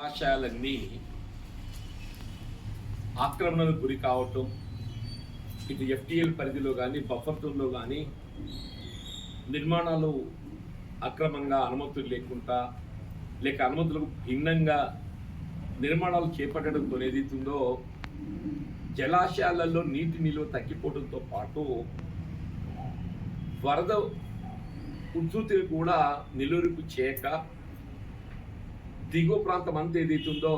జలాశయాలన్నీ ఆక్రమణలకు గురి కావటం ఇటు ఎఫ్టీఎల్ పరిధిలో కానీ బఫర్ జోన్లో కానీ నిర్మాణాలు అక్రమంగా అనుమతులు లేకుండా లేక అనుమతులకు భిన్నంగా నిర్మాణాలు చేపట్టడంతో ఏదైతుందో జలాశయాలలో నీటి నిలువ తగ్గిపోవడంతో పాటు వరద ఉధృతిని కూడా నిలువరింపు చేయక దిగువ ప్రాంతం అంతా ఏదైతుందో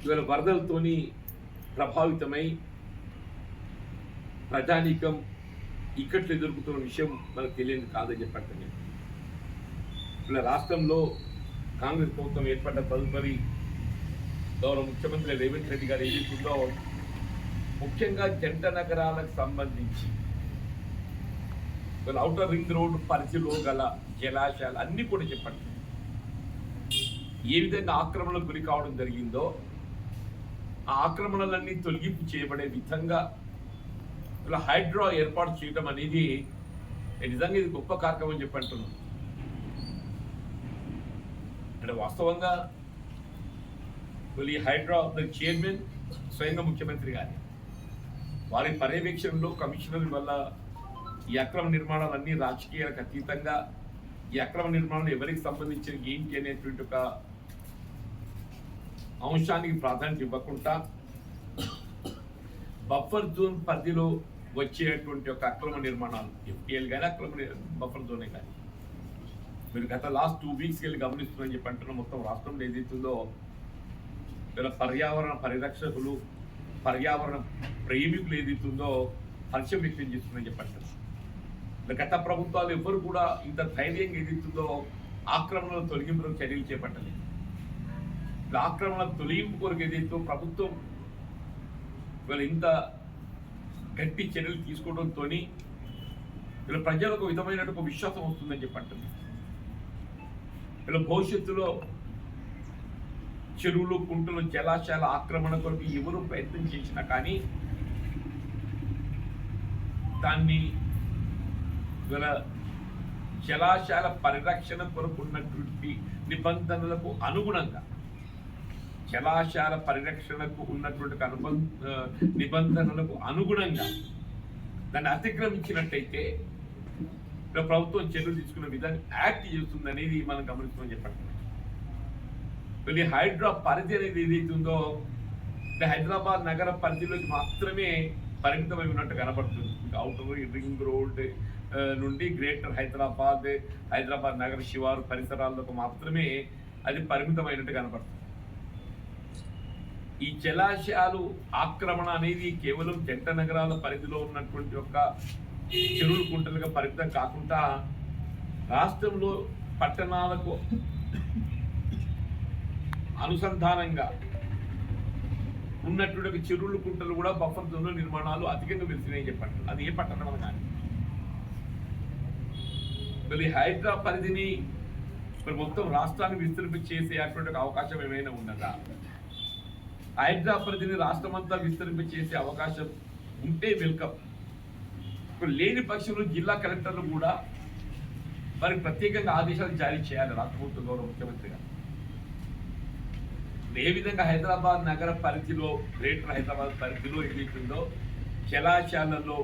ఇవాళ వరదలతోని ప్రభావితమై ప్రజానీకం ఇక్కట్లు ఎదుర్కొంటున్న విషయం మనకు తెలియదు కాదని చెప్పండి నేను ఇలా రాష్ట్రంలో కాంగ్రెస్ ప్రభుత్వం ఏర్పడ్డ తదుపరి గౌరవ ముఖ్యమంత్రి రేవంత్ రెడ్డి గారు ఏదైతుందో ముఖ్యంగా జంట నగరాలకు సంబంధించి ఇవాళ అవుటర్ రింగ్ రోడ్ పరిధిలో గల జలాశయాలు అన్నీ కూడా చెప్పండి. ఏ విధంగా ఆక్రమణకు గురి కావడం జరిగిందో ఆ ఆక్రమణలన్నీ తొలగింపు చేయబడే విధంగా ఇలా హైడ్రా ఏర్పాటు చేయడం అనేది నిజంగా ఇది గొప్ప కార్యక్రమం అని చెప్పి అంటున్నాను అంటే వాస్తవంగా వీళ్ళు ఈ హైడ్రా ద చైర్మన్ స్వయంగా ముఖ్యమంత్రి గారి వారి పర్యవేక్షణలో కమిషనర్ వల్ల ఈ అక్రమ నిర్మాణాలన్నీ రాజకీయాలకు అతీతంగా ఈ అక్రమ నిర్మాణాలు ఎవరికి సంబంధించిన ఏంటి అనేటువంటి ఒక అంశానికి ప్రాధాన్యత ఇవ్వకుండా బఫర్ జోన్ పరిధిలో వచ్చేటువంటి ఒక అక్రమ నిర్మాణాలు ఎఫ్టీఎల్ కానీ అక్రమ బఫర్ జోనే కానీ మీరు గత లాస్ట్ టూ వీక్స్ వెళ్ళి గమనిస్తున్నారని చెప్పి అంటున్న మొత్తం రాష్ట్రంలో ఏదైతుందో ఇలా పర్యావరణ పరిరక్షకులు పర్యావరణ ప్రేమికులు ఏదైతుందో హర్షం వ్యక్తం చేస్తుందని చెప్పి గత ప్రభుత్వాలు ఎవ్వరు కూడా ఇంత ధైర్యంగా ఏదైతుందో ఆక్రమణలు తొలగింపులకు చర్యలు చేపట్టలేదు. ఆక్రమణ తొలగింపు కొరకు ఏదైతే ప్రభుత్వం వీళ్ళ ఇంత గట్టి చర్యలు తీసుకోవడంతో వీళ్ళ ప్రజలకు ఒక విధమైన ఒక విశ్వాసం వస్తుందని చెప్పి అంటుంది. వీళ్ళ భవిష్యత్తులో చెరువులు కుంటలు జలాశయాల ఆక్రమణ కొరకు ఎవరు ప్రయత్నం చేసినా కానీ దాన్ని వీళ్ళ జలాశయాల పరిరక్షణ కొరకు ఉన్నటువంటి నిబంధనలకు అనుగుణంగా జలాశయాల పరిరక్షణకు ఉన్నటువంటి అనుబంధ నిబంధనలకు అనుగుణంగా దాన్ని అతిక్రమించినట్టయితే ప్రభుత్వం చర్యలు తీసుకున్న విధానం యాక్ట్ చేస్తుంది అనేది మనం గమనిస్తామని చెప్పండి. వీళ్ళ హైడ్రా పరిధి అనేది ఏదైతే ఉందో హైదరాబాద్ నగర పరిధిలోకి మాత్రమే పరిమితమై ఉన్నట్టు కనబడుతుంది. అవుటర్ రింగ్ రోడ్ నుండి గ్రేటర్ హైదరాబాద్ హైదరాబాద్ నగర శివారు పరిసరాలకు మాత్రమే అది పరిమితమైనట్టు కనబడుతుంది. ఈ జలాశయాలు ఆక్రమణ అనేది కేవలం జంట నగరాల పరిధిలో ఉన్నటువంటి ఒక చెరువులు కుంటలుగా పరిమితం కాకుండా రాష్ట్రంలో పట్టణాలకు అనుసంధానంగా ఉన్నటువంటి ఒక చెరువులు కుంటలు కూడా బఫర్ జోన్లో నిర్మాణాలు అధికంగా వెళ్తున్నాయని చెప్పండి. అది ఏ పట్టణం కానీ మరి హైడ్రా పరిధిని మరి మొత్తం రాష్ట్రాన్ని విస్తరింప చేసే అటువంటి అవకాశం ఏమైనా ఉన్నదా? హైడ్రా పరిధిని రాష్ట్రమంతా విస్తరింప చేసే అవకాశం ఉంటే వెల్కమ్ ఇప్పుడు లేని పక్షంలో జిల్లా కలెక్టర్లు కూడా మరి ప్రత్యేకంగా ఆదేశాలు జారీ చేయాలి రాష్ట్ర ప్రభుత్వ గౌరవ ముఖ్యమంత్రి గారు. ఏ విధంగా హైదరాబాద్ నగర పరిధిలో గ్రేటర్ హైదరాబాద్ పరిధిలో ఏదైతుందో జలాశయాలలో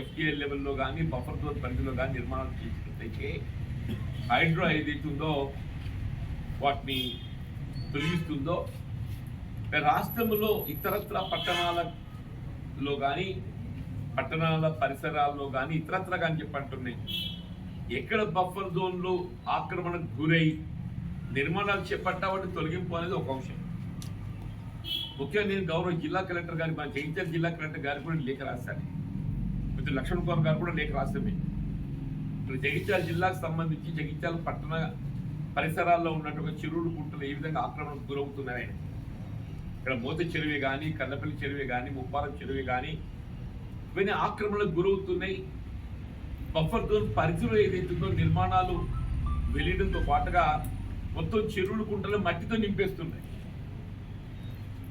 ఎఫ్టీఎల్ లెవెల్లో కానీ బఫర్ జోన్ పరిధిలో కానీ నిర్మాణం చేసినట్లయితే హైడ్రో ఏదైతుందో వాటిని తొలగిస్తుందో రాష్ట్రంలో ఇతరత్ర పట్టణాలలో కానీ పట్టణాల పరిసరాల్లో కానీ ఇతరత్ర కానీ చెప్పంటున్నాయి. ఎక్కడ బఫర్ జోన్లు ఆక్రమణకు గురై నిర్మాణాలు చేపట్టాబట్టి తొలగింపు అనేది ఒక అంశం. ముఖ్యంగా నేను గౌరవ జిల్లా కలెక్టర్ గారి మన జగిత్యాల జిల్లా కలెక్టర్ గారు కూడా లేఖ రాశాను. మిత్రులు లక్ష్మణ్ కుమార్ గారు కూడా లేఖ రాస్తామే ఇప్పుడు జగిత్యాల జిల్లాకు సంబంధించి జగిత్యాల పట్టణ పరిసరాల్లో ఉన్నటువంటి చిరువులు గుంటలు ఏ విధంగా ఆక్రమణకు గురవుతున్నాయని. ఇక్కడ మోత చెరువి కానీ కన్నపల్లి చెరువి కానీ ముప్పారం చెరువి కానీ ఇవన్నీ ఆక్రమణకు గురవుతున్నాయి. బఫర్ జోన్ పరిధిలో ఏదైతుందో నిర్మాణాలు వెళ్ళడంతో పాటుగా మొత్తం చెరువులు కుంటలు మట్టితో నింపేస్తున్నాయి.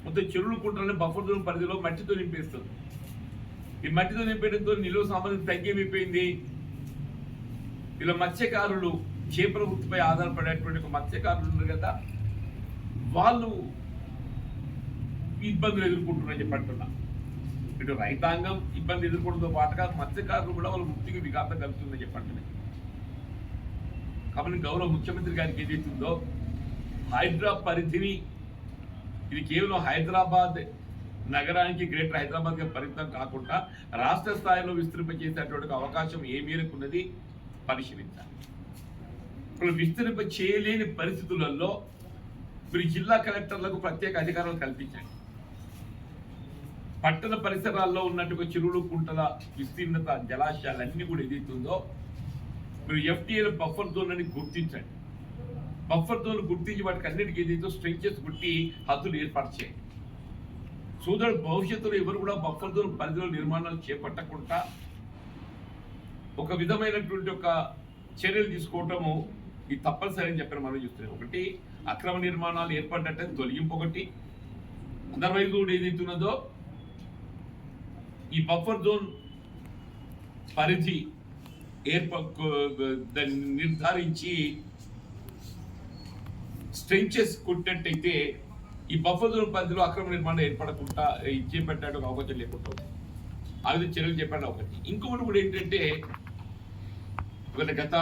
మొత్తం చెరువులు కుంటలను బఫర్ జోన్ పరిధిలో మట్టితో నింపేస్తుంది ఈ మట్టితో నింపేయడంతో నిలువ సామర్థ్యం తగ్గిపోయింది ఇలా మత్స్యకారులు చేపల వృత్తిపై ఆధారపడేటువంటి ఒక మత్స్యకారులు ఉన్నారు కదా వాళ్ళు ఇబ్బందులు ఎదుర్కొంటున్నారని చెప్పి అంటున్నా. ఇటు రైతాంగం ఇబ్బంది ఎదుర్కొనడంతో పాటుగా మత్స్యకారులు కూడా వాళ్ళ వృత్తికి విఘాతం కలుగుతుందని చెప్పంటున్నాయి కాబట్టి గౌరవ ముఖ్యమంత్రి గారికి ఏదైతుందో హైడ్రా పరిధిని ఇది కేవలం హైదరాబాద్ నగరానికి గ్రేటర్ హైదరాబాద్గా పరిమితం కాకుండా రాష్ట్ర స్థాయిలో విస్తరింపజేసేటువంటి అవకాశం ఏ మేరకు ఉన్నది పరిశీలించాలి. ఇప్పుడు విస్తరింప చేయలేని పరిస్థితులలో మీరు జిల్లా కలెక్టర్లకు ప్రత్యేక అధికారాలు కల్పించండి పట్టణ పరిసరాల్లో ఉన్నటువంటి చెరువులు కుంటల విస్తీర్ణత జలాశయాలన్నీ కూడా ఏదైతుందో మీరు ఎఫ్టీఏల బఫర్ జోన్ అని గుర్తించండి. బఫర్ జోన్ గుర్తించి వాటికి అన్నిటికీ ఏదైతే స్ట్రెంచెస్ గుట్టి హద్దులు ఏర్పాటు చేయండి. సోదరు భవిష్యత్తులో ఎవరు కూడా బఫర్ జోన్ పరిధిలో నిర్మాణాలు చేపట్టకుండా ఒక విధమైనటువంటి ఒక చర్యలు తీసుకోవటము ఇది తప్పనిసరి అని చెప్పిన మనం చూస్తున్నాం. ఒకటి అక్రమ నిర్మాణాలు ఏర్పడ్డట్టే తొలగింపు ఒకటి. అదర్వైజ్ కూడా ఏదైతున్నదో ఈ బఫర్ జోన్ పరిధి ఏర్ప దాన్ని నిర్ధారించి స్ట్రెంచెస్ కొట్టినట్టయితే ఈ బఫర్ జోన్ పరిధిలో అక్రమ నిర్మాణం ఏర్పడకుండా చేపట్టడానికి అవకాశం లేకుండా ఆ విధంగా చర్యలు చెప్పాడు ఒకటి ఇంకొకటి కూడా ఏంటంటే ఒకటి గత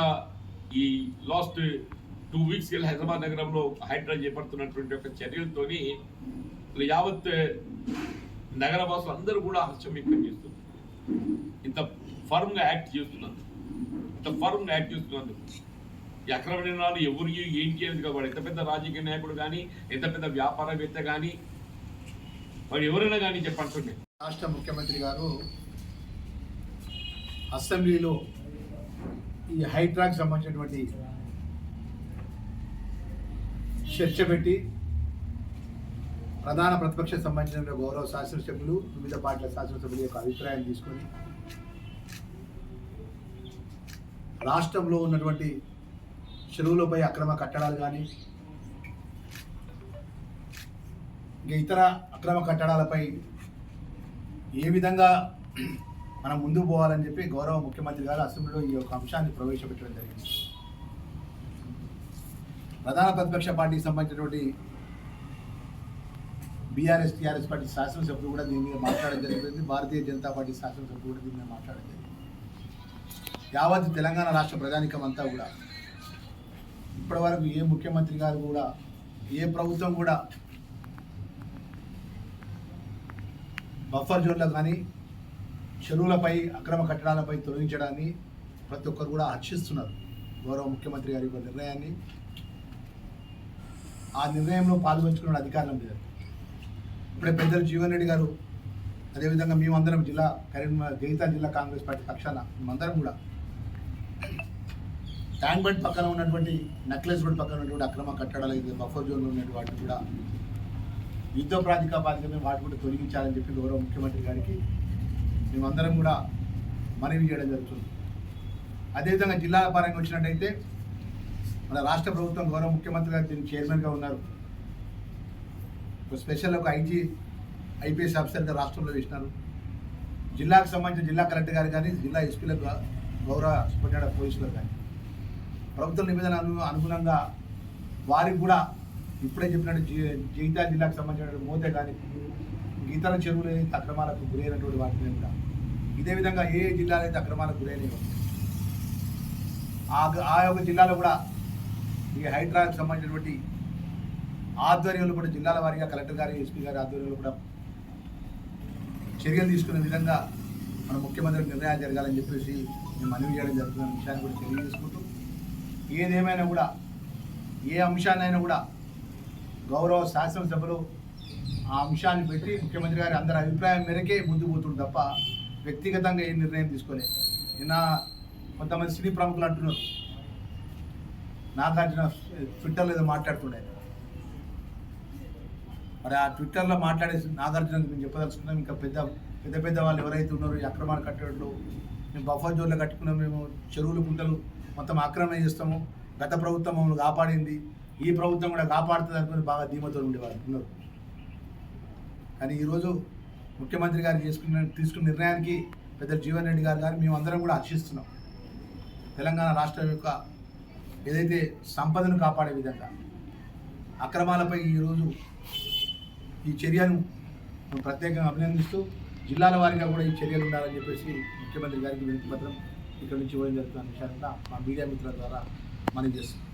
ఈ లాస్ట్ టూ వీక్స్ వెళ్ళి హైదరాబాద్ నగరంలో హైడ్రా చేపడుతున్నటువంటి ఒక చర్యలతోని యావత్ నగరవాసులు అందరూ కూడా హర్షం వ్యక్తం చేస్తున్నారు. ఇంత ఫర్మ్గా యాక్ట్ చేస్తున్నారు ఇంత ఫర్మ్గా యాక్ట్ చేస్తున్నారు ఈ అక్రమ నిర్ణయాలు ఎవరికి ఏంటి అనేది కాబట్టి ఎంత పెద్ద రాజకీయ నాయకుడు కానీ ఎంత పెద్ద వ్యాపారవేత్త కానీ వాడు ఎవరైనా కానీ చెప్పండి రాష్ట్ర ముఖ్యమంత్రి గారు అసెంబ్లీలో ఈ హైడ్రాక్ సంబంధించినటువంటి చర్చ పెట్టి ప్రధాన ప్రతిపక్ష సంబంధించిన గౌరవ శాసనసభ్యులు వివిధ పార్టీల శాసనసభ్యుల యొక్క అభిప్రాయం తీసుకొని రాష్ట్రంలో ఉన్నటువంటి చెరువులపై అక్రమ కట్టడాలు కానీ ఇంకా ఇతర అక్రమ కట్టడాలపై ఏ విధంగా మనం ముందుకు పోవాలని చెప్పి గౌరవ ముఖ్యమంత్రి గారు అసెంబ్లీలో ఈ యొక్క అంశాన్ని ప్రవేశపెట్టడం జరిగింది. ప్రధాన ప్రతిపక్ష పార్టీకి సంబంధించినటువంటి బీఆర్ఎస్ టీఆర్ఎస్ పార్టీ శాసనసభ్యులు కూడా దీని మీద మాట్లాడడం జరిగింది. భారతీయ జనతా పార్టీ శాసనసభ్యులు కూడా దీని మీద మాట్లాడడం జరిగింది. యావత్ తెలంగాణ రాష్ట్ర ప్రజానికం అంతా కూడా. ఇప్పటివరకు ఏ ముఖ్యమంత్రి గారు కూడా ఏ ప్రభుత్వం కూడా బఫర్ జోన్లో కానీ చెరువులపై అక్రమ కట్టడాలపై తొలగించడాన్ని ప్రతి ఒక్కరు కూడా హర్షిస్తున్నారు. గౌరవ ముఖ్యమంత్రి గారి యొక్క నిర్ణయాన్ని. ఆ నిర్ణయంలో పాల్గొంచుకున్న అధికారుల మీద ఇప్పుడే పెద్దలు జీవన్ రెడ్డి గారు అదేవిధంగా మేమందరం జిల్లా కరీంనగర్ జగిత్యాల జిల్లా కాంగ్రెస్ పార్టీ పక్షాన మేమందరం కూడా ట్యాంక్ బండ్ పక్కన ఉన్నటువంటి నెక్లెస్ రోడ్ పక్కన ఉన్నటువంటి అక్రమ కట్టడాలు అయితే బఫర్ జోన్లో ఉన్నటువంటి వాటిని కూడా యుద్ధ ప్రాతికాపాదిక మేము వాటి కూడా తొలగించాలని చెప్పి గౌరవ ముఖ్యమంత్రి గారికి మేమందరం కూడా మనవి చేయడం జరుగుతుంది. అదేవిధంగా జిల్లా పరంగా వచ్చినట్టయితే మన రాష్ట్ర ప్రభుత్వం గౌరవ ముఖ్యమంత్రి గారు దీనికి చైర్మన్గా ఉన్నారు. స్పెషల్ ఒక ఐజీ ఐపీఎస్ ఆఫీసర్గా రాష్ట్రంలో వేసినారు జిల్లాకు సంబంధించిన జిల్లా కలెక్టర్ గారు కానీ జిల్లా ఎస్పీలకు గౌరవ సూపరింటెండెంట్ పోలీసులకు కానీ. ప్రభుత్వ నిబంధనలు అనుగుణంగా వారికి కూడా ఇప్పుడే చెప్పినట్టు జీ- జీతా జిల్లాకు సంబంధించిన మోతే కానీ ఇతర చెరువులు ఏదైతే అక్రమాలకు గురైనటువంటి వాటిని కూడా. ఇదే విధంగా ఏ జిల్లాలు అయితే అక్రమాలకు గురైనవి ఆ ఆ యొక్క జిల్లాలో కూడా ఈ హైడ్రాకు సంబంధించినటువంటి ఆధ్వర్యంలో కూడా జిల్లాల వారీగా కలెక్టర్ గారు ఎస్పీ గారి ఆధ్వర్యంలో కూడా చర్యలు తీసుకునే విధంగా మన ముఖ్యమంత్రి నిర్ణయాలు జరగాలని చెప్పేసి మేము మనవి చేయడం జరుగుతున్న విషయాన్ని కూడా తెలియజేసుకుంటూ ఏదేమైనా కూడా ఏ అంశాన్నైనా కూడా గౌరవ శాసనసభలో ఆ అంశాన్ని పెట్టి ముఖ్యమంత్రి గారి అందరి అభిప్రాయం మేరకే ముందు పోతుంది తప్ప వ్యక్తిగతంగా ఏ నిర్ణయం తీసుకోలేదు నిన్న కొంతమంది సినీ ప్రముఖులు అంటున్నారు. నాగార్జున ట్విట్టర్లో ఏదో మాట్లాడుతుండే. మరి ఆ ట్విట్టర్లో మాట్లాడేసి నాగార్జున మేము చెప్పదలుచుకున్నాం. ఇంకా పెద్ద పెద్ద పెద్ద వాళ్ళు ఎవరైతే ఉన్నారో ఈ అక్రమాలు కట్టడంలో మేము బఫర్ జోన్లో కట్టుకున్నాం. మేము చెరువులు గుంటలు మొత్తం ఆక్రమణ చేస్తాము. గత ప్రభుత్వం మమ్మల్ని కాపాడింది. ఈ ప్రభుత్వం కూడా కాపాడుతుంది అనుకుని బాగా ధీమతో ఉండేవారు ఉన్నారు. కానీ ఈరోజు ముఖ్యమంత్రి గారు చేసుకున్న తీసుకున్న నిర్ణయానికి పెద్ద జీవన్ రెడ్డి గారు గారు మేము అందరం కూడా హర్షిస్తున్నాం. తెలంగాణ రాష్ట్రం యొక్క ఏదైతే సంపదను కాపాడే విధంగా అక్రమాలపై ఈరోజు ఈ చర్యను మేము ప్రత్యేకంగా అభినందిస్తూ జిల్లాల వారిగా కూడా ఈ చర్యలు ఉండాలని చెప్పేసి ముఖ్యమంత్రి గారికి వినతి పత్రం ఇక్కడ నుంచి ఇవ్వడం జరుగుతున్న విషయాన్ని మా మీడియా మిత్రుల ద్వారా మనం చేస్తున్నాం.